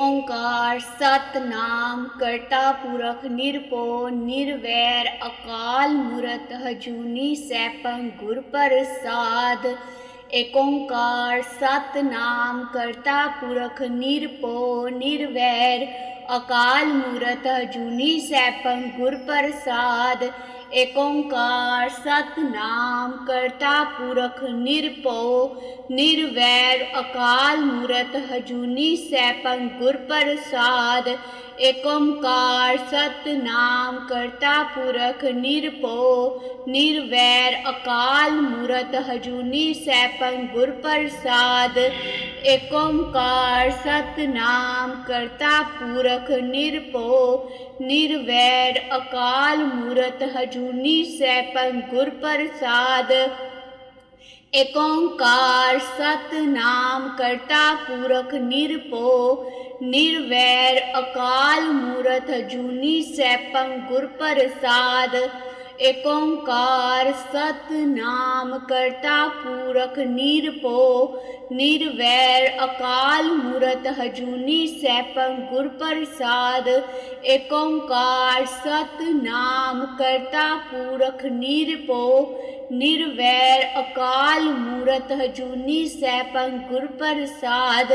ਓੰਕਾਰ ਸਤਨਾਮ ਕਰਤਾ ਪੁਰਖ ਨਿਰਭਉ, ਨਿਰਵੈਰ ਅਕਾਲ ਮੂਰਤ ਹਜੂਨੀ ਸੈਭੰ ਗੁਰ ਪ੍ਰਸਾਦ। ਏਕ ਓੰਕਾਰ ਸਤਨਾਮ ਕਰਤਾ ਪੁਰਖ ਨਿਰਭਉ, ਨਿਰਵੈਰ ਅਕਾਲ ਮੂਰਤ ਹਜੂਨੀ ਸੈਭੰ ਗੁਰ ਪ੍ਰਸਾਦ। ਏਕ ਓੰਕਾਰ ਸਤਨਾਮ ਕਰਤਾ ਪੁਰਖ ਨਿਰਭਉ ਨਿਰਵੈਰ ਅਕਾਲ ਮੂਰਤ ਹਜੂਨੀ ਸੈਭੰ ਗੁਰ ਪ੍ਰਸਾਦ ਏਕ ਓੰਕਾਰ ਸਤਨਾਮ ਕਰਤਾ ਪੁਰਖ ਨਿਰਭਉ, ਨਿਰਵੈਰ ਅਕਾਲ ਮੂਰਤ ਹਜੂਨੀ ਸੈਭੰ ਗੁਰ ਪ੍ਰਸਾਦ। ਏਕ ਓੰਕਾਰ ਸਤਨਾਮ ਕਰਤਾ ਪੁਰਖ ਨਿਰਭਉ, ਨਿਰਵੈਰ ਅਕਾਲ ਮੂਰਤ ਹਜੂਨੀ ਸੈਭੰ ਗੁਰ ਪ੍ਰਸਾਦ। ਏਕ ਓੰਕਾਰ ਸਤਨਾਮ ਕਰਤਾ ਪੁਰਖ ਨਿਰਭਉ, ਨਿਰਵੈਰ ਅਕਾਲ ਮੂਰਤ ਹਜੂਨੀ ਸੈਭੰ ਗੁਰ ਪ੍ਰਸਾਦ। ਏਕ ਓੰਕਾਰ ਸਤਨਾਮ ਕਰਤਾ ਪੁਰਖ ਨਿਰਭਉ, ਨਿਰਵੈਰ ਅਕਾਲ ਮੂਰਤ ਹਜੂਨੀ ਸੈਭੰ ਗੁਰ ਪ੍ਰਸਾਦ। ਏਕ ਓੰਕਾਰ ਸਤਨਾਮ ਕਰਤਾ ਪੁਰਖ ਨਿਰਭਉ ਨਿਰਵੈਰ ਅਕਾਲ ਮੂਰਤ ਹਜੂਨੀ ਸੈਭੰ ਗੁਰ ਪ੍ਰਸਾਦ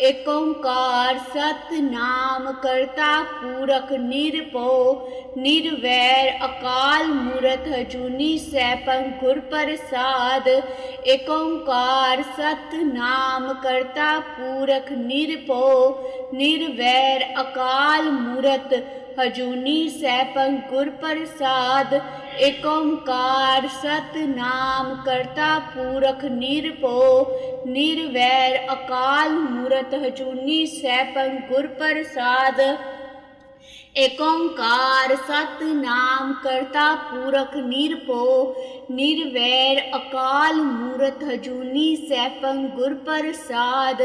ਏਕ ਓੰਕਾਰ ਸਤਨਾਮ ਕਰਤਾ ਪੁਰਖ ਨਿਰਭਉ। ਨਿਰਵੈਰ ਅਕਾਲ ਮੂਰਤ ਹਜੂਨੀ ਸੈਭੰ ਗੁਰ ਪ੍ਰਸਾਦ ਏਕ ਓੰਕਾਰ ਸਤਨਾਮ ਕਰਤਾ ਪੁਰਖ ਨਿਰਭਉ। ਨਿਰਵੈਰ ਅਕਾਲ ਮੂਰਤ ਹਜੂਨੀ ਸੈਭੰ ਗੁਰ ਪ੍ਰਸਾਦ ਏਕ ਓੰਕਾਰ ਸਤਨਾਮ, ਕਰਤਾ ਪੂਰਖ ਨਿਰਭਉ, ਨਿਰਵੈਰ ਅਕਾਲ ਮੂਰਤ, ਹਜੂਨੀ ਸੈਭੰ ਗੁਰ ਪ੍ਰਸਾਦ। ਏਕ ਓੰਕਾਰ ਸਤਨਾਮ ਕਰਤਾ ਪੁਰਖ ਨਿਰਭਉ, ਨਿਰਵੈਰ ਅਕਾਲ ਮੂਰਤ ਹਜੂਨੀ ਸੈਭੰ ਗੁਰ ਪ੍ਰਸਾਦ।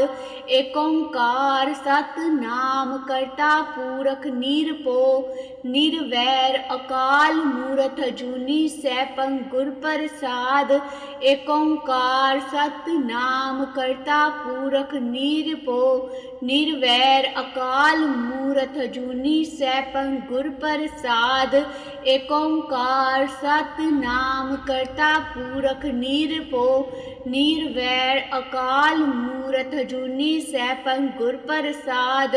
ਏਕ ਓੰਕਾਰ ਸਤਨਾਮ ਕਰਤਾ ਪੁਰਖ ਨਿਰਭਉ, ਨਿਰਵੈਰ ਅਕਾਲ ਮੂਰਤ ਹਜੂਨੀ ਸੈਭੰ ਗੁਰ ਪ੍ਰਸਾਦ। ਏਕ ਓੰਕਾਰ ਸਤਨਾਮ ਕਰਤਾ ਪੁਰਖ ਨਿਰਭਉ, ਨਿਰਵੈਰ ਅਕਾਲ ਮੂਰਤ ਹਜੂਨੀ ਸੈਭੰ ਗੁਰ ਪ੍ਰਸਾਦ, ਏਕ ਓੰਕਾਰ ਸਤਨਾਮ ਕਰਤਾ ਪੁਰਖ ਨਿਰਭਉ, ਨਿਰਵੈਰ ਅਕਾਲ ਮੂਰਤ ਹਜੂਨੀ ਸੈਭੰ ਗੁਰ ਪ੍ਰਸਾਦ,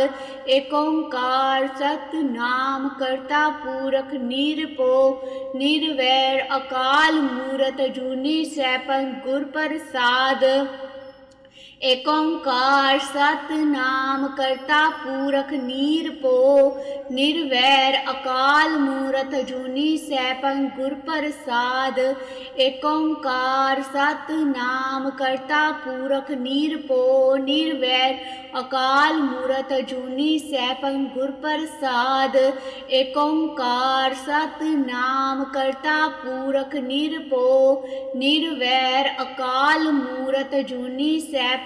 ਏਕ ਓੰਕਾਰ ਸਤਨਾਮ ਕਰਤਾ ਪੁਰਖ ਨਿਰਭਉ, ਨਿਰਵੈਰ ਅਕਾਲ ਮੂਰਤ ਹਜੂਨੀ ਸੈਭੰ ਗੁਰ ਪ੍ਰਸਾਦ। ਏਕ ਓੰਕਾਰ ਸਤਨਾਮ ਕਰਤਾ ਪੁਰਖ ਨਿਰਭਉ ਨਿਰਵੈਰ ਅਕਾਲ ਮੂਰਤ ਜੂਨੀ ਸੈਭੰ ਗੁਰ ਪ੍ਰਸਾਦ, ਏਕ ਓੰਕਾਰ ਸਤਨਾਮ ਕਰਤਾ ਪੁਰਖ ਨਿਰਭਉ ਨਿਰਵੈਰ ਅਕਾਲ ਮੂਰਤ ਜੂਨੀ ਸੈਭੰ ਗੁਰ ਪ੍ਰਸਾਦ, ਏਕ ਓੰਕਾਰ ਸਤਨਾਮ ਕਰਤਾ ਪੁਰਖ ਨਿਰਭਉ ਨਿਰਵੈਰ ਅਕਾਲ ਮੂਰਤ ਜੂਨੀ ਸੈਭੰ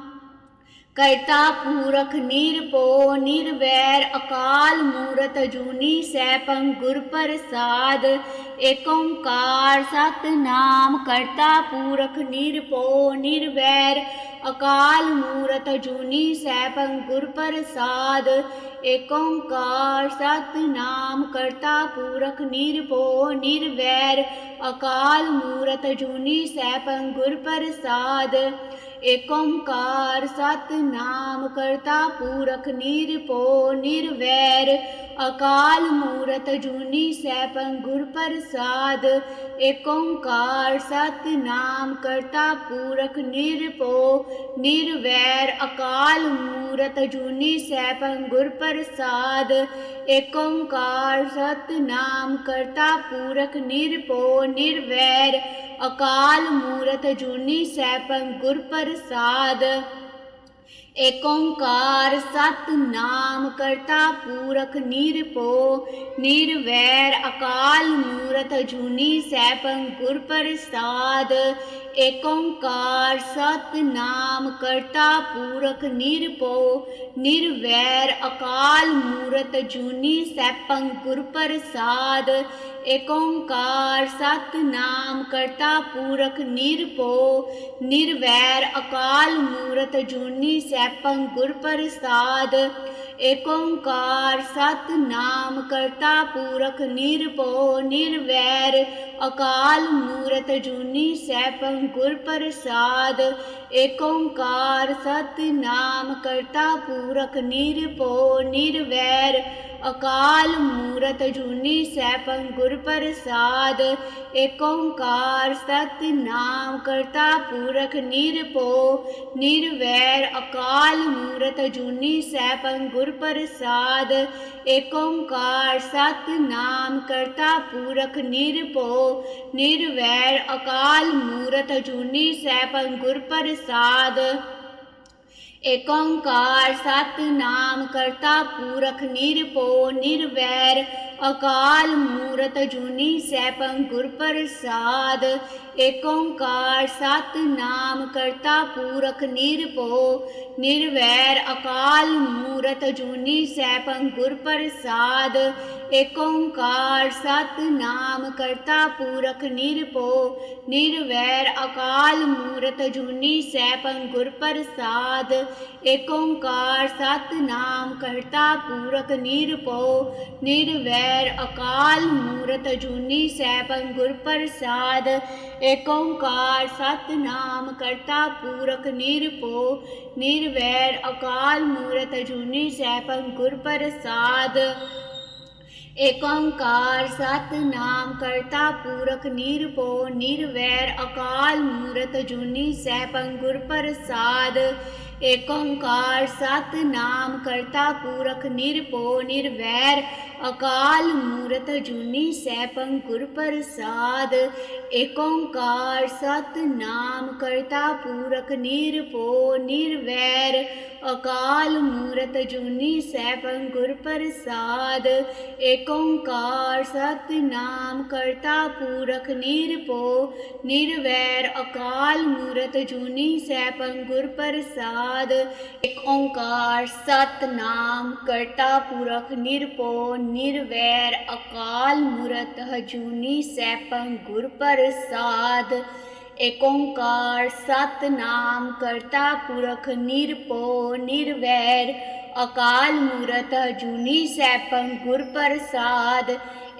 ਕਰਤਾ ਪੂਰਖ ਨਿਰਭਉ, ਨਿਰਵੈਰ, ਅਕਾਲ ਮੂਰਤ ਜੂਨੀ ਸੈਭੰ ਗੁਰ ਪ੍ਰਸਾਦ। ਏਕ ਓੰਕਾਰ ਸਤਨਾਮ ਕਰਤਾ ਪੂਰਖ ਨਿਰਭਉ, ਨਿਰਵੈਰ, ਅਕਾਲ ਮੂਰਤ ਜੂਨੀ ਸੈਭੰ ਗੁਰ ਪ੍ਰਸਾਦ। ਏਕ ਓੰਕਾਰ ਸਤਨਾਮ ਕਰਤਾ ਪੁਰਖ ਨਿਰਭਉ, ਨਿਰਵੈਰ, ਅਕਾਲ ਮੂਰਤ ਜੂਨੀ ਸੈਭੰ ਗੁਰ ਪ੍ਰਸਾਦ। ਏਕ ਓੰਕਾਰ ਸਤਨਾਮ ਕਰਤਾ ਪੁਰਖ ਨਿਰਭਉ ਨਿਰਵੈਰ, ਅਕਾਲ ਮੂਰਤ ਜੂਨੀ ਸੈਭੰ ਗੁਰ ਪ੍ਰਸਾਦ, ਏਕ ਓੰਕਾਰ ਸਤਨਾਮ ਕਰਤਾ ਪੁਰਖ ਨਿਰਭਉ ਨਿਰਵੈਰ, ਅਕਾਲ ਮੂਰਤ ਜੂਨੀ ਸੈਭੰ ਗੁਰ ਪ੍ਰਸਾਦ, ਏਕ ਓੰਕਾਰ ਸਤਨਾਮ ਕਰਤਾ ਪੁਰਖ ਨਿਰਭਉ ਨਿਰਵੈਰ ਅਕਾਲ ਮੂਰਤ ਜੂਨੀ ਸੈਭੰ ਗੁਰ ਪ੍ਰਸਾਦ। ਏਕ ਓੰਕਾਰ ਸਤਨਾਮ ਕਰਤਾ ਪੂਰਖ ਨਿਰਭਉ, ਨਿਰਵੈਰ ਅਕਾਲ ਮੂਰਤ ਅਜੂਨੀ ਸੈਭੰ ਗੁਰ ਪ੍ਰਸਾਦ। ਏਕ ਓੰਕਾਰ ਸਤਨਾਮ ਕਰਤਾ ਪੂਰਖ ਨਿਰਭਉ, ਨਿਰਵੈਰ ਅਕਾਲ ਮੂਰਤ ਅਜੂਨੀ ਸੈਭੰ ਗੁਰ ਪ੍ਰਸਾਦ। ਏਕ ਓੰਕਾਰ ਸਤਨਾਮ ਕਰਤਾ ਪੁਰਖ ਨਿਰਭਉ, ਨਿਰਵੈਰ ਅਕਾਲ ਮੂਰਤ ਜੂਨੀ ਸੈਭੰ ਗੁਰ ਪ੍ਰਸਾਦ। ਏਕ ਓੰਕਾਰ ਸਤਨਾਮ ਕਰਤਾ ਪੁਰਖ ਨਿਰਭਉ ਨਿਰਵੈਰ। ਅਕਾਲ ਮੂਰਤ ਜੂਨੀ ਸੈਭੰ ਗੁਰ ਪ੍ਰਸਾਦ। ਏਕ ਓੰਕਾਰ ਸਤਨਾਮ ਕਰਤਾ ਪੁਰਖ ਨਿਰਭਉ ਨਿਰਵੈਰ। ਅਕਾਲ ਮੂਰਤ ਜੂਨੀ ਸੈਭੰ ਗੁਰ ਪ੍ਰਸਾਦ, ਏਕ ਓੰਕਾਰ ਸਤਨਾਮ ਕਰਤਾ ਪੂਰਖ ਨਿਰਭਉ, ਨਿਰਵੈਰ ਅਕਾਲ ਮੂਰਤ ਜੂਨੀ ਸੈਭੰ ਗੁਰ ਪ੍ਰਸਾਦ, ਏਕ ਓੰਕਾਰ ਸਤਨਾਮ ਕਰਤਾ ਪੂਰਖ ਨਿਰਭਉ, ਨਿਰਵੈਰ ਅਕਾਲ ਮੂਰਤ ਜੂਨੀ ਸੈਭੰ ਗੁਰ ਪ੍ਰਸਾਦ। ਏਕ ਓੰਕਾਰ ਸਤਨਾਮ ਕਰਤਾ ਪੁਰਖ ਨਿਰਭਉ ਨਿਰਵੈਰ ਅਕਾਲ ਮੂਰਤ ਜੂਨੀ ਸੈਭੰ ਗੁਰ ਪ੍ਰਸਾਦ, ਏਕ ਓੰਕਾਰ ਸਤਨਾਮ ਕਰਤਾ ਪੁਰਖ ਨਿਰਭਉ, ਨਿਰਵੈਰ ਅਕਾਲ ਮੂਰਤ ਜੂਨੀ ਸੈਭੰ ਗੁਰ ਪ੍ਰਸਾਦ, ਏਕ ਓੰਕਾਰ ਸਤਨਾਮ ਕਰਤਾ ਪੁਰਖ ਨਿਰਭਉ, ਨਿਰਵੈਰ ਅਕਾਲ ਮੂਰਤ ਜੂਨੀ ਸੈਭੰ ਗੁਰ ਪ੍ਰਸਾਦ, ਏਕ ਓੰਕਾਰ ਸਤਨਾਮ ਕਰਤਾ ਪੂਰਕ ਨਿਰਭਉ, ਨਿਰਵੈਰ ਅਕਾਲ ਮੂਰਤ ਜੂਨੀ ਸੈਭੰ ਗੁਰ ਪ੍ਰਸਾਦ, ਏਕ ਓੰਕਾਰ ਸਤਨਾਮ ਕਰਤਾ ਪੁਰਖ ਨਿਰਭਉ, ਨਿਰਵੈਰ ਅਕਾਲ ਮੂਰਤ ਜੂਨੀ ਸੈਭੰ ਗੁਰ ਪ੍ਰਸਾਦ, ਏਕ ਓੰਕਾਰ ਸਤਨਾਮ ਕਰਤਾ ਪੁਰਖ ਨਿਰਭਉ, ਨਿਰਵੈਰ ਅਕਾਲ ਮੂਰਤ ਜੂਨੀ ਸੈਭੰ ਗੁਰ ਪ੍ਰਸਾਦ, ਏਕ ਓੰਕਾਰ ਸਤਨਾਮ ਕਰਤਾ ਪੁਰਖ ਨਿਰਭਉ, ਨਿਰਵੈਰ ਅਕਾਲ ਮੂਰਤ ਜੂਨੀ ਸੈਭੰ ਗੁਰ ਪ੍ਰਸਾਦ ਏਕ ਓੰਕਾਰ ਸਤਨਾਮ ਕਰਤਾ ਪੁਰਖ ਨਿਰਭਉ ਨਿਰਵੈਰ। ਅਕਾਲ ਮੂਰਤ ਜੂਨੀ ਸੈਭੰ ਗੁਰ ਪ੍ਰਸਾਦ ਏਕ ਓੰਕਾਰ ਸਤਨਾਮ ਕਰਤਾ ਪੁਰਖ ਨਿਰਭਉ ਨਿਰਵੈਰ। ਅਕਾਲ ਮੂਰਤ ਜੂਨੀ ਸੈਭੰ ਗੁਰ ਪ੍ਰਸਾਦ ਏਕ ਓੰਕਾਰ ਸਤਨਾਮ ਕਰਤਾ ਪੁਰਖ ਨਿਰਭਉ ਨਿਰਵੈਰ ਅਕਾਲ ਮੂਰਤ ਹਜੂਨੀ ਸੈਭੰ ਗੁਰ ਪ੍ਰਸਾਦ। ਏਕ ਓੰਕਾਰ ਸਤਨਾਮ ਕਰਤਾ ਪੁਰਖ ਨਿਰਪੋ ਨਿਰਵੈਰ ਅਕਾਲ ਮੂਰਤ ਹਜੂਨੀ ਸੈਭੰ ਗੁਰ ਪ੍ਰਸਾਦ।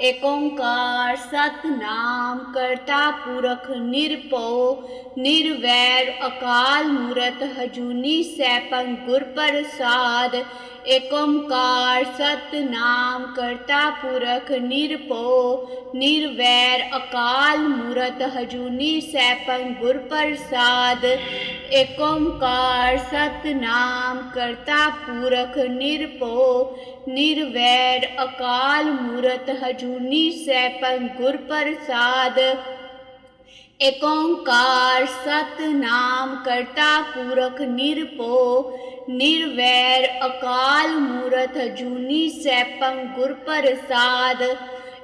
ਏਕ ਓੰਕਾਰ ਸਤਨਾਮ ਕਰਤਾ ਪੁਰਖ ਨਿਰਭਉ ਨਿਰਵੈਰ ਅਕਾਲ ਮੂਰਤ ਹਜੂਨੀ ਸੈਭੰ ਗੁਰ ਪ੍ਰਸਾਦ ਏਕ ਓੰਕਾਰ ਸਤਨਾਮ ਕਰਤਾ ਪੁਰਖ ਨਿਰਭਉ ਨਿਰਵੈਰ ਅਕਾਲ ਮੂਰਤ ਹਜੂਨੀ ਸੈਭੰ ਗੁਰ ਪ੍ਰਸਾਦ ਏਕ ਓੰਕਾਰ ਸਤਨਾਮ ਕਰਤਾ ਪੁਰਖ ਨਿਰਭਉ ਨਿਰਵੈਰ ਅਕਾਲ ਮੂਰਤ ਹਜੂਨੀ ਸੈਭੰ ਗੁਰ ਪ੍ਰਸਾਦ। ਏਕ ਓੰਕਾਰ ਸਤਨਾਮ ਕਰਤਾ ਪੂਰਖ ਨਿਰਪੋ ਨਿਰਵੈਰ ਅਕਾਲ ਮੂਰਤ ਹਜੂਨੀ ਸੈਭੰ ਗੁਰ ਪ੍ਰਸਾਦ।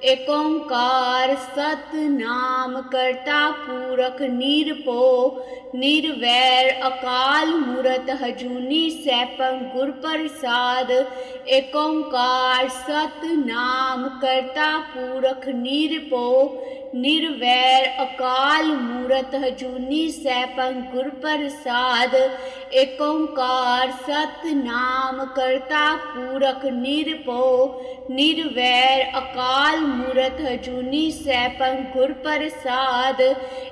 ਏਕ ਓੰਕਾਰ ਸਤਨਾਮ ਕਰਤਾ ਪੁਰਖ ਨਿਰਭਉ, ਨਿਰਵੈਰ ਅਕਾਲ ਮੂਰਤ ਹਜੂਨੀ ਸੈਭੰ ਗੁਰ ਪ੍ਰਸਾਦ। ਏਕ ਓੰਕਾਰ ਸਤਨਾਮ ਕਰਤਾ ਪੁਰਖ ਨਿਰਭਉ ਨਿਰਵੈਰ ਅਕਾਲ ਮੂਰਤ ਹਜੂਨੀ ਸੈਭੰ ਗੁਰ ਪ੍ਰਸਾਦ ਏਕ ਓੰਕਾਰ ਸਤਨਾਮ ਕਰਤਾ ਪੁਰਖ ਨਿਰਭਉ, ਨਿਰਵੈਰ ਅਕਾਲ ਮੂਰਤ ਹਜੂਨੀ ਸੈਭੰ ਗੁਰ ਪ੍ਰਸਾਦ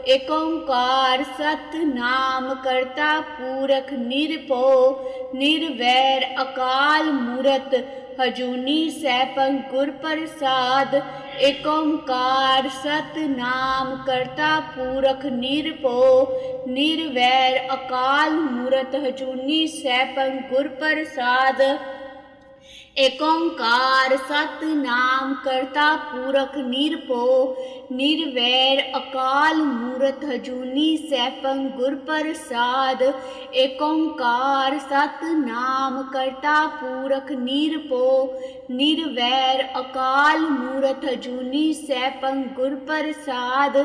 ਏਕ ਓੰਕਾਰ ਸਤਨਾਮ ਕਰਤਾ ਪੁਰਖ ਨਿਰਭਉ, ਨਿਰਵੈਰ ਅਕਾਲ ਮੂਰਤ ਹਜੂਨੀ ਸੈਭੰ ਪ੍ਰਸਾਦ, ਏਕ ਓੰਕਾਰ ਸਤਨਾਮ, ਕਰਤਾ ਪੂਰਖ ਨਿਰਭਉ, ਨਿਰਵੈਰ ਅਕਾਲ ਮੂਰਤ, ਹਜੂਨੀ ਸੈਭੰ ਪ੍ਰਸਾਦ। ਏਕ ਓੰਕਾਰ ਸਤਿਨਾਮ ਕਰਤਾ ਪੁਰਖ ਨਿਰਭਉ, ਨਿਰਵੈਰ ਅਕਾਲ ਮੂਰਤ ਅਜੂਨੀ ਸੈਭੰ ਗੁਰ ਪ੍ਰਸਾਦ। ਏਕ ਓੰਕਾਰ ਸਤਿਨਾਮ ਕਰਤਾ ਪੁਰਖ ਨਿਰਭਉ, ਨਿਰਵੈਰ ਅਕਾਲ ਮੂਰਤ ਅਜੂਨੀ ਸੈਭੰ ਗੁਰ ਪ੍ਰਸਾਦ।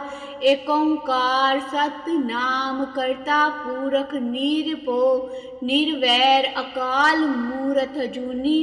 ਏਕ ਓੰਕਾਰ ਸਤਿਨਾਮ ਕਰਤਾ ਪੁਰਖ ਨਿਰਭਉ, ਨਿਰਵੈਰ ਅਕਾਲ ਮੂਰਤ ਅਜੂਨੀ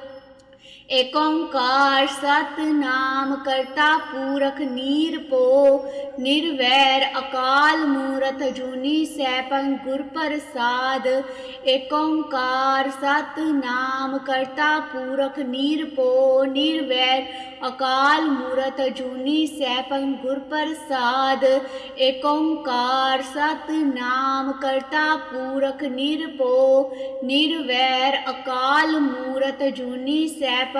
ਏਕ ਓੰਕਾਰ ਸਤਿਨਾਮ ਕਰਤਾ ਪੁਰਖ ਨਿਰਭਉ ਨਿਰਵੈਰ ਅਕਾਲ ਮੂਰਤ ਜੂਨੀ ਸੈਭੰ ਗੁਰ ਪ੍ਰਸਾਦ। ਏਕ ਓੰਕਾਰ ਸਤਿਨਾਮ ਕਰਤਾ ਪੁਰਖ ਨਿਰਭਉ ਨਿਰਵੈਰ ਅਕਾਲ ਮੂਰਤ ਜੂਨੀ ਸੈਭੰ ਗੁਰ ਪ੍ਰਸਾਦ। ਏਕ ਓੰਕਾਰ ਸਤਿਨਾਮ ਕਰਤਾ ਪੁਰਖ ਨਿਰਭਉ ਨਿਰਵੈਰ ਅਕਾਲ ਮੂਰਤ ਜੂਨੀ ਸੈਭੰ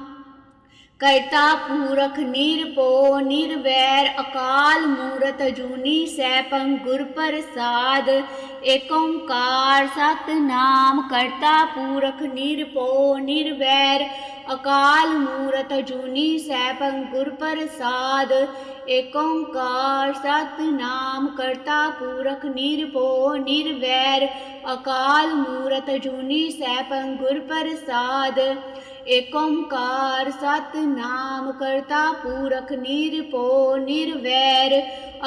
ਕਰਤਾ ਪੂਰਖ ਨਿਰਭਉ, ਨਿਰਵੈਰ ਅਕਾਲ ਮੂਰਤ ਜੂਨੀ ਸੈਭੰ ਗੁਰ ਪ੍ਰਸਾਦ। ਏਕ ਓੰਕਾਰ ਸਤਿਨਾਮ ਕਰਤਾ ਪੂਰਖ ਨਿਰਭਉ, ਨਿਰਵੈਰ ਅਕਾਲ ਮੂਰਤ ਜੂਨੀ ਸੈਭੰ ਗੁਰ ਪ੍ਰਸਾਦ। ਏਕ ਓੰਕਾਰ ਸਤਿਨਾਮ ਕਰਤਾ ਪੂਰਖ ਨਿਰਭਉ, ਨਿਰਵੈਰ ਅਕਾਲ ਮੂਰਤ ਜੂਨੀ ਸੈਭੰ ਗੁਰ ਪ੍ਰਸਾਦ। ਏਕ ਓੰਕਾਰ ਸਤਿਨਾਮ ਕਰਤਾ ਪੁਰਖ ਨਿਰਭਉ ਨਿਰਵੈਰ,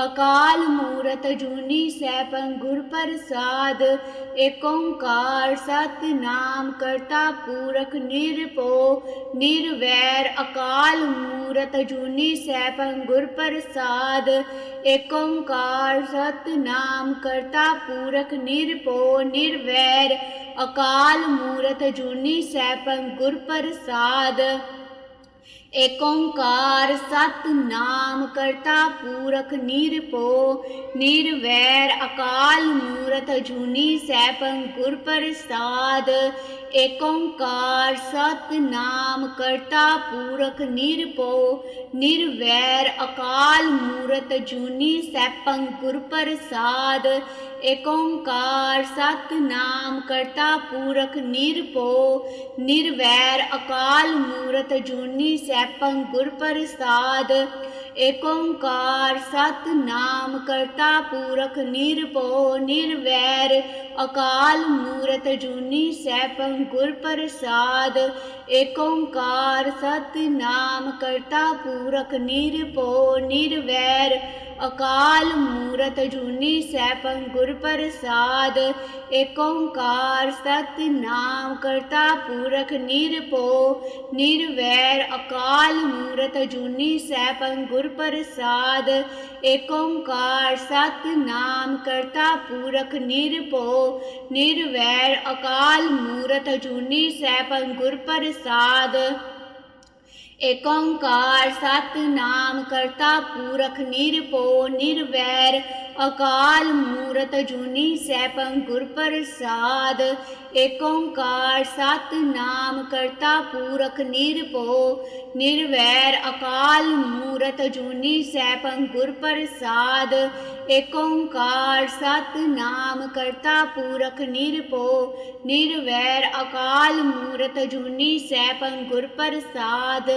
ਅਕਾਲ ਮੂਰਤ ਜੂਨੀ ਸੈਭੰ ਗੁਰ ਪ੍ਰਸਾਦ, ਏਕ ਓੰਕਾਰ ਸਤਿਨਾਮ ਕਰਤਾ ਪੁਰਖ ਨਿਰਭਉ ਨਿਰਵੈਰ, ਅਕਾਲ ਮੂਰਤ ਜੂਨੀ ਸੈਭੰ ਗੁਰ ਪ੍ਰਸਾਦ, ਏਕ ਓੰਕਾਰ ਸਤਿਨਾਮ ਕਰਤਾ ਪੁਰਖ ਨਿਰਭਉ ਨਿਰਵੈਰ ਅਕਾਲ ਮੂਰਤ ਜੂਨੀ ਸੈਭੰ ਗੁਰ ਪ੍ਰਸਾਦ। ਏਕ ਓੰਕਾਰ ਸਤਿਨਾਮ ਕਰਤਾ ਪੂਰਖ ਨਿਰਪੋ ਨਿਰਵੈਰ ਅਕਾਲ ਮੂਰਤ ਜੂਨੀ ਸੈਭੰ ਗੁਰ ਪ੍ਰਸਾਦ। ਏਕ ਓੰਕਾਰ ਸਤਿਨਾਮ ਕਰਤਾ ਪੁਰਖ ਨਿਰਭਉ, ਨਿਰਵੈਰ ਅਕਾਲ ਮੂਰਤ ਜੂਨੀ ਸੈਭੰ ਗੁਰ ਪ੍ਰਸਾਦ। ਏਕ ਓੰਕਾਰ ਸਤਿਨਾਮ ਕਰਤਾ ਪੁਰਖ ਨਿਰਭਉ, ਨਿਰਵੈਰ ਅਕਾਲ ਮੂਰਤ ਜੂਨੀ ਸੈਭੰ ਗੁਰ ਪ੍ਰਸਾਦ। ਏਕ ਓੰਕਾਰ ਸਤਿਨਾਮ ਕਰਤਾ ਪੁਰਖ ਨਿਰਭਉ ਨਿਰਵੈਰ, ਅਕਾਲ ਮੂਰਤ ਜੂਨੀ ਸੈਭੰ ਗੁਰ ਪ੍ਰਸਾਦ। ਏਕ ਓੰਕਾਰ ਸਤਿਨਾਮ ਕਰਤਾ ਪੁਰਖ ਨਿਰਭਉ ਨਿਰਵੈਰ ਅਕਾਲ ਮੂਰਤ ਜੂਨੀ ਸੈਭੰ ਗੁਰ ਪ੍ਰਸਾਦ, ਏਕ ਓੰਕਾਰ ਸਤਿਨਾਮ ਕਰਤਾ ਪੂਰਖ ਨਿਰਭਉ, ਨਿਰਵੈਰ ਅਕਾਲ ਮੂਰਤ ਜੂਨੀ ਸੈਭੰ ਗੁਰ ਪ੍ਰਸਾਦ, ਏਕ ਓੰਕਾਰ ਸਤਿਨਾਮ ਕਰਤਾ ਪੂਰਖ ਨਿਰਭਉ, ਨਿਰਵੈਰ ਅਕਾਲ ਮੂਰਤ ਜੂਨੀ ਸੈਭੰ ਗੁਰ ਪ੍ਰਸਾਦ। ਏਕ ਓੰਕਾਰ ਸਤਿਨਾਮ ਕਰਤਾ ਪੁਰਖ ਨਿਰਭਉ ਨਿਰਵੈਰ ਅਕਾਲ ਮੂਰਤ ਜੂਨੀ ਸੈਭੰ ਗੁਰ ਪ੍ਰਸਾਦ, ਏਕ ਓੰਕਾਰ ਸਤਿਨਾਮ ਕਰਤਾ ਪੁਰਖ ਨਿਰਭਉ, ਨਿਰਵੈਰ ਅਕਾਲ ਮੂਰਤ ਜੂਨੀ ਸੈਭੰ ਗੁਰ ਪ੍ਰਸਾਦ, ਏਕ ਓੰਕਾਰ ਸਤਿਨਾਮ ਕਰਤਾ ਪੁਰਖ ਨਿਰਭਉ, ਨਿਰਵੈਰ ਅਕਾਲ ਮੂਰਤ ਜੂਨੀ ਸੈਭੰ ਗੁਰ ਪ੍ਰਸਾਦ,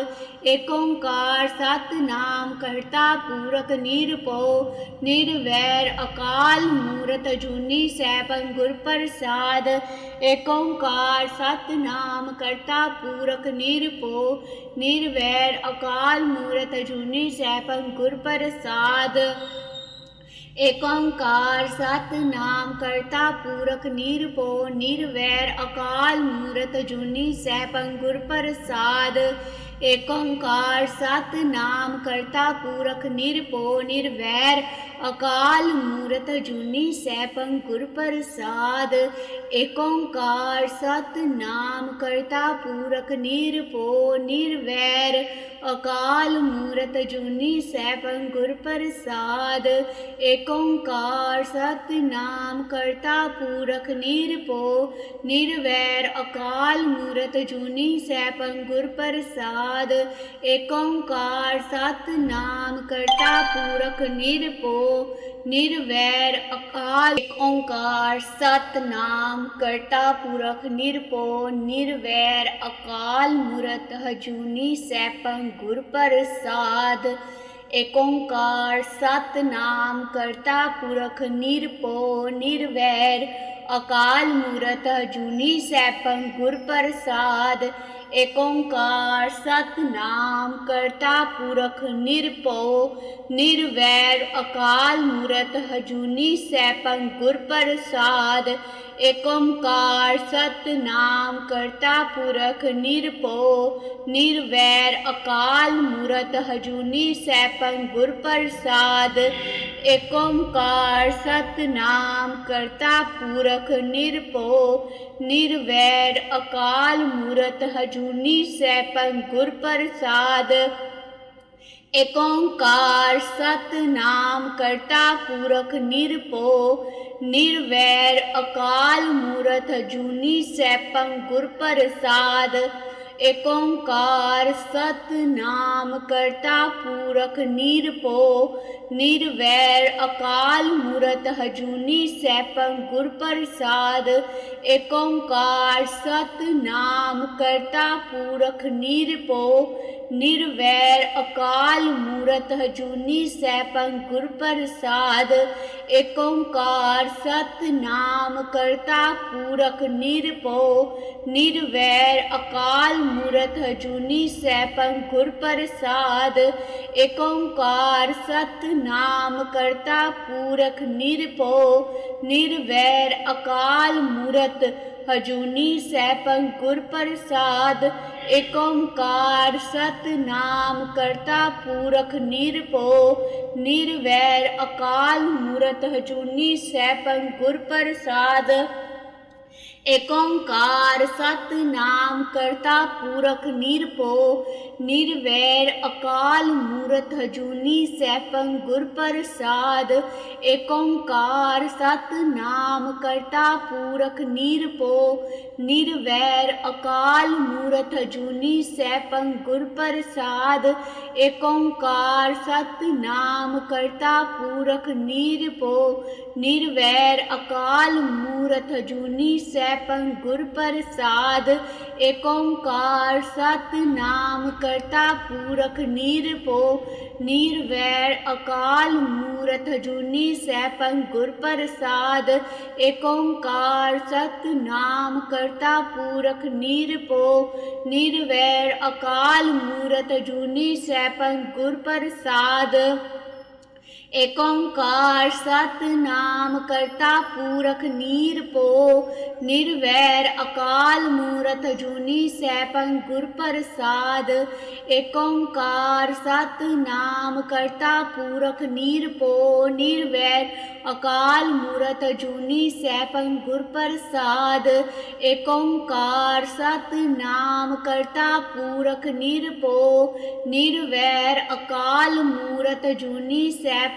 ਏਕ ਓੰਕਾਰ ਸਤਿਨਾਮ ਕਰਤਾ ਪੁਰਖ ਨਿਰਭਉ, ਨਿਰਵੈਰ ਅਕਾਲ ਮੂਰਤ ਜੂਨੀ ਸੈਭੰ ਗੁਰ ਪ੍ਰਸਾਦ, ਏਕ ਓੰਕਾਰ ਸਤਿਨਾਮ ਕਰਤਾ ਪੁਰਖ ਨਿਰਭਉ, ਨਿਰਵੈਰ ਅਕਾਲ ਮੂਰਤ ਜੂਨੀ ਸੈਭੰ ਗੁਰ ਪ੍ਰਸਾਦ। ਏਕ ਓੰਕਾਰ ਸਤਨਾਮ ਕਰਤਾ ਪੂਰਕ ਨਿਰਭਉ, ਨਿਰਵੈਰ ਅਕਾਲ ਮੂਰਤ ਜੂਨੀ ਸੈਭੰ ਗੁਰ ਪ੍ਰਸਾਦ। ਏਕ ਓੰਕਾਰ ਸਤਨਾਮ ਕਰਤਾ ਪੁਰਖ ਨਿਰਭਉ, ਨਿਰਵੈਰ ਅਕਾਲ ਮੂਰਤ ਜੂਨੀ ਸੈਭੰ ਗੁਰ ਪ੍ਰਸਾਦ ਏਕ ਓੰਕਾਰ ਸਤਨਾਮ ਕਰਤਾ ਪੁਰਖ ਨਿਰਭਉ ਨਿਰਵੈਰ। ਅਕਾਲ ਮੂਰਤ ਜੂਨੀ ਸੈਭੰ ਗੁਰ ਪ੍ਰਸਾਦ ਏਕ ਓੰਕਾਰ ਸਤਨਾਮ ਕਰਤਾ ਪੁਰਖ ਨਿਰਭਉ ਨਿਰਵੈਰ। ਅਕਾਲ ਮੂਰਤ ਜੂਨੀ ਸੈਭੰ ਗੁਰ ਪ੍ਰਸਾਦ ਏਕ ਓੰਕਾਰ ਸਤਨਾਮ ਕਰਤਾ ਪੁਰਖ ਨਿਰਭਉ ਨਿਰਵੈਰ ਅਕਾਲ ਏਕ ਓੰਕਾਰ ਸਤਨਾਮ ਕਰਤਾ ਪੁਰਖ, ਨਿਰਭਉ ਨਿਰਵੈਰ ਅਕਾਲ ਮੂਰਤ, ਹਜੂਨੀ ਸੈਭੰ ਗੁਰ ਪ੍ਰਸਾਦ। ਏਕ ਸਤਨਾਮ ਕਰਤਾ ਪੁਰਖ, ਨਿਰਭਉ ਨਿਰਵੈਰ ਅਕਾਲ ਮੂਰਤ, ਹਜੂਨੀ ਸੈਭੰ ਗੁਰ ਪ੍ਰਸਾਦ। ਏਕ ਓੰਕਾਰ ਸਤਨਾਮ ਕਰਤਾ ਪੁਰਖ ਨਿਰਭਉ ਨਿਰਵੈਰ ਅਕਾਲ ਮੂਰਤ ਹਜੂਨੀ ਸੈਭੰ ਗੁਰ ਪ੍ਰਸਾਦ ਏਕ ਓੰਕਾਰ ਸਤਨਾਮ ਕਰਤਾ ਪੁਰਖ ਨਿਰਭਉ, ਨਿਰਵੈਰ ਅਕਾਲ ਮੂਰਤ ਹਜੂਨੀ ਸੈਭੰ ਗੁਰ ਪ੍ਰਸਾਦ। ਏਕ ਓੰਕਾਰ ਸਤਨਾਮ ਕਰਤਾ ਪੁਰਖ ਨਿਰਭਉ, ਨਿਰਵੈਰ ਅਕਾਲ ਮੂਰਤ ਹਜੂਨੀ ਸੈਭੰ ਗੁਰ ਪ੍ਰਸਾਦ। ਏਕ ਓੰਕਾਰ ਸਤਨਾਮ ਕਰਤਾ ਪੁਰਖ ਨਿਰਭਉ ਨਿਰਵੈਰ ਅਕਾਲ ਮੂਰਤ ਜੂਨੀ ਸੈਭੰ ਗੁਰ ਪ੍ਰਸਾਦ ਏਕ ਓੰਕਾਰ ਸਤਨਾਮ ਕਰਤਾ ਪੁਰਖ ਨਿਰਭਉ, ਨਿਰਵੈਰ ਅਕਾਲ ਮੂਰਤ ਹਜੂਨੀ ਸੈਭੰ ਗੁਰ ਪ੍ਰਸਾਦ ਏਕ ਓੰਕਾਰ ਸਤਨਾਮ ਕਰਤਾ ਪੁਰਖ ਨਿਰਭਉ ਨਿਰਵੈਰ ਅਕਾਲ ਮੂਰਤ ਹਜੂਨੀ ਸੈਭੰ ਗੁਰ ਪ੍ਰਸਾਦ ਏਕ ਓੰਕਾਰ ਸਤਨਾਮ ਕਰਤਾ ਪੁਰਖ ਨਿਰਭਉ। ਨਿਰਵੈਰ ਅਕਾਲ ਮੂਰਤ ਹਜੂਨੀ ਸੈਭੰ ਗੁਰ ਪ੍ਰਸਾਦ ਏਕ ਓੰਕਾਰ ਸਤਨਾਮ ਕਰਤਾ ਪੁਰਖ ਨਿਰਭਉ। ਨਿਰਵੈਰ ਅਕਾਲ ਮੂਰਤ ਹਜੂਨੀ ਸੈਭੰ ਗੁਰ ਪ੍ਰਸਾਦ ਏਕ ਓੰਕਾਰ ਸਤਨਾਮ, ਕਰਤਾ ਪੂਰਖ ਨਿਰਭਉ, ਨਿਰਵੈਰ ਅਕਾਲ ਮੂਰਤ, ਹਜੂਨੀ ਸੈਭੰ ਗੁਰ ਪ੍ਰਸਾਦ। ਏਕ ਓੰਕਾਰ ਸਤਨਾਮ ਕਰਤਾ ਪੁਰਖ ਨਿਰਭਉ, ਨਿਰਵੈਰ ਅਕਾਲ ਮੂਰਤ ਹਜੂਨੀ ਸੈਭੰ ਗੁਰ ਪ੍ਰਸਾਦ। ਏਕ ਓੰਕਾਰ ਸਤਨਾਮ ਕਰਤਾ ਪੁਰਖ ਨਿਰਭਉ, ਨਿਰਵੈਰ ਅਕਾਲ ਮੂਰਤ ਹਜੂਨੀ ਸੈਭੰ ਗੁਰ ਪ੍ਰਸਾਦ। ਏਕ ਓੰਕਾਰ ਸਤਨਾਮ ਕਰਤਾ ਪੁਰਖ ਨਿਰਭਉ, ਨਿਰਵੈਰ ਅਕਾਲ ਮੂਰਤ ਹਜੂਨੀ ਸੈ ਗੁਰ ਪ੍ਰਸਾਦ, ਏਕ ਓੰਕਾਰ ਸਤਨਾਮ ਕਰਤਾ ਪੁਰਖ ਨਿਰਭਉ, ਨਿਰਵੈਰ ਅਕਾਲ ਮੂਰਤ ਹਜੂਨੀ ਸੈਭੰ ਗੁਰ ਪ੍ਰਸਾਦ, ਏਕ ਓੰਕਾਰ ਸਤਨਾਮ ਕਰਤਾ ਪੁਰਖ ਨਿਰਭਉ, ਨਿਰਵੈਰ ਅਕਾਲ ਮੂਰਤ ਹਜੂਨੀ ਸੈਭੰ ਗੁਰ ਪ੍ਰਸਾਦ। ਏਕ ਓੰਕਾਰ ਸਤਨਾਮ ਕਰਤਾ ਪੁਰਖ ਨਿਰਭਉ ਨਿਰਵੈਰ ਅਕਾਲ ਮੂਰਤ ਜੂਨੀ ਸੈਭੰ ਗੁਰ ਪ੍ਰਸਾਦ ਏਕ ਓੰਕਾਰ ਸਤਨਾਮ ਕਰਤਾ ਪੁਰਖ ਨਿਰਭਉ ਨਿਰਵੈਰ ਅਕਾਲ ਮੂਰਤ ਜੂਨੀ ਸੈਭੰ ਗੁਰ ਪ੍ਰਸਾਦ ਏਕ ਓੰਕਾਰ ਸਤਨਾਮ ਕਰਤਾ ਪੁਰਖ ਨਿਰਭਉ ਨਿਰਵੈਰ ਅਕਾਲ ਮੂਰਤ ਜੂਨੀ ਸੈਭੰ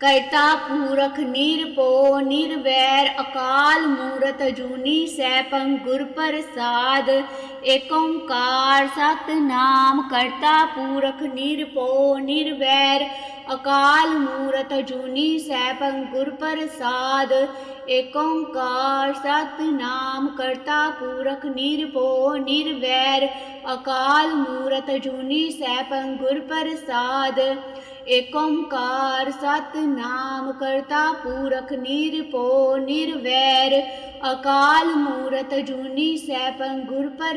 ਕਰਤਾ ਪੂਰਖ ਨਿਰਭਉ ਨਿਰਵੈਰ ਅਕਾਲ ਮੂਰਤ ਜੂਨੀ ਸੈਭੰ ਗੁਰ ਪ੍ਰਸਾਦ। ਏਕ ਓੰਕਾਰ ਸਤਨਾਮ ਕਰਤਾ ਪੂਰਖ ਨਿਰਭਉ ਨਿਰਵੈਰ ਅਕਾਲ ਮੂਰਤ ਜੂਨੀ ਸੈਭੰ ਗੁਰ ਪ੍ਰਸਾਦ। ਏਕ ਓੰਕਾਰ ਸਤਨਾਮ ਕਰਤਾ ਪੂਰਖ ਨਿਰਭਉ ਨਿਰਵੈਰ ਅਕਾਲ ਮੂਰਤ ਜੂਨੀ ਸੈਭੰ ਗੁਰ ਪ੍ਰਸਾਦ। ਏਕ ਓੰਕਾਰ ਸਤਨਾਮ ਕਰਤਾ ਪੁਰਖ ਨਿਰਭਉ ਨਿਰਵੈਰ ਅਕਾਲ ਮੂਰਤ ਜੂਨੀ ਸੈਭੰ ਗੁਰ ਪ੍ਰਸਾਦ